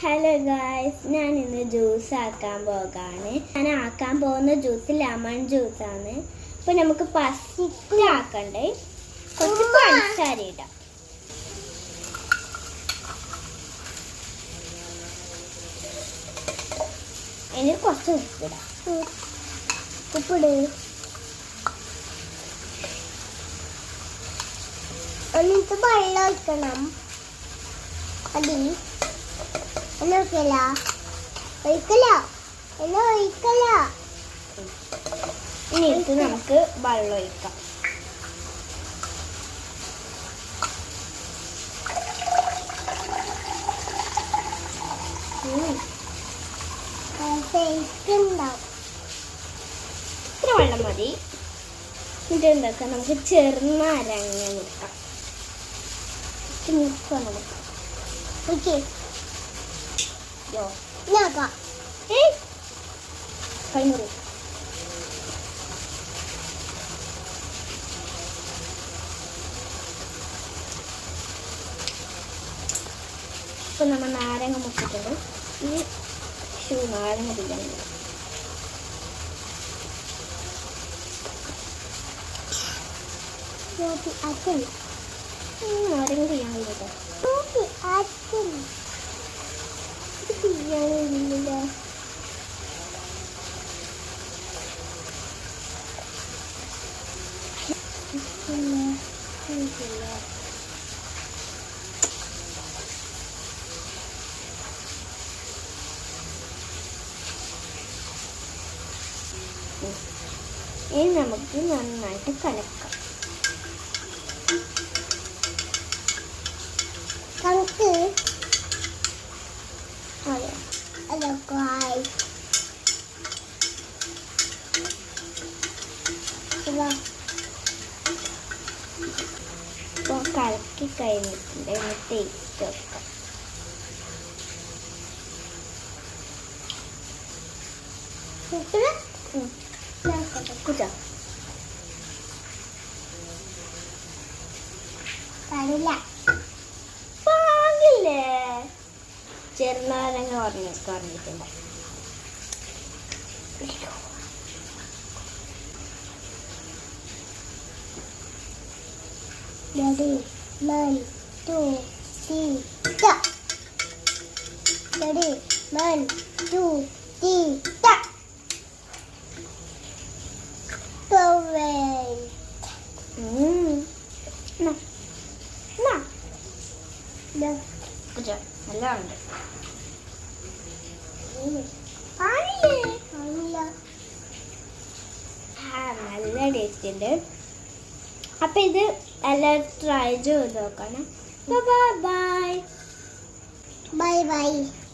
Hello guys ഞാൻ ഇന്ന് juice ആക്കാൻ പോകാണ്. ഞാൻ ആക്കാൻ പോകുന്ന ജ്യൂസ് ലെമൺ ജ്യൂസാണ് അപ്പൊ നമുക്ക് ഫസ്റ്റ് ആക്കണ്ടേ? കുറച്ച് പഞ്ചസാര ഇടാം. ഇനി കുറച്ച് ഉപ്പിടാം ഉപ്പിട് എന്നിട്ട് വെള്ളം ഒഴിക്കണം. മതി എന്നെ ഒഴിക്കല? ഒഴിക്കല? എന്നെ ഒഴിക്കല? ഇനി ഇത് നമുക്ക് വെള്ളം ഒഴിക്കാം. ഇത്ര വെള്ളം മതി. എന്നിട്ട് എന്താക്കാം? നമുക്ക് ചെറുനാരങ്ങ നിൽക്കാം നിൽക്കാം നമുക്ക് ഓക്കെ. യോ നോക്കാം ഏയ് കൈമുറി ഇപ്പൊ നമ്മൾ നാരങ്ങ മുട്ടിട്ടുണ്ട് ഈ ഷൂ നാരങ്ങ പിടിക്കണം നാരങ്ങ ചെയ്യാൻ കഴിയില്ല ഇനി നമുക്ക് നന്നായിട്ട് കലക്കാം കണക്ക് അതെ അതൊക്കെ ആയി ഇതാ ഇപ്പോൾ കലക്കി കഴിഞ്ഞിട്ടുണ്ട്. ഇനി ടേസ്റ്റ് വെക്കാം. കുറ്റാ പാടില്ല. പാകില്ലേ ചെറുനാരങ്ങ പറഞ്ഞിട്ടുണ്ട്. Ready, one, two, three, stop. Ready, one, two, three, എന്നാ. ദാ, കുറ്റാ എല്ലാം ഉണ്ട് ഉം. പാടില്ലേ കാണില്ല. ആ നല്ല ടേസ്റ്റ് ഉണ്ട് അപ്പം ഇത് എല്ലാവരും ട്രൈ ചെയ്ത് നോക്കണം ബൈ ബൈ ബൈ bye.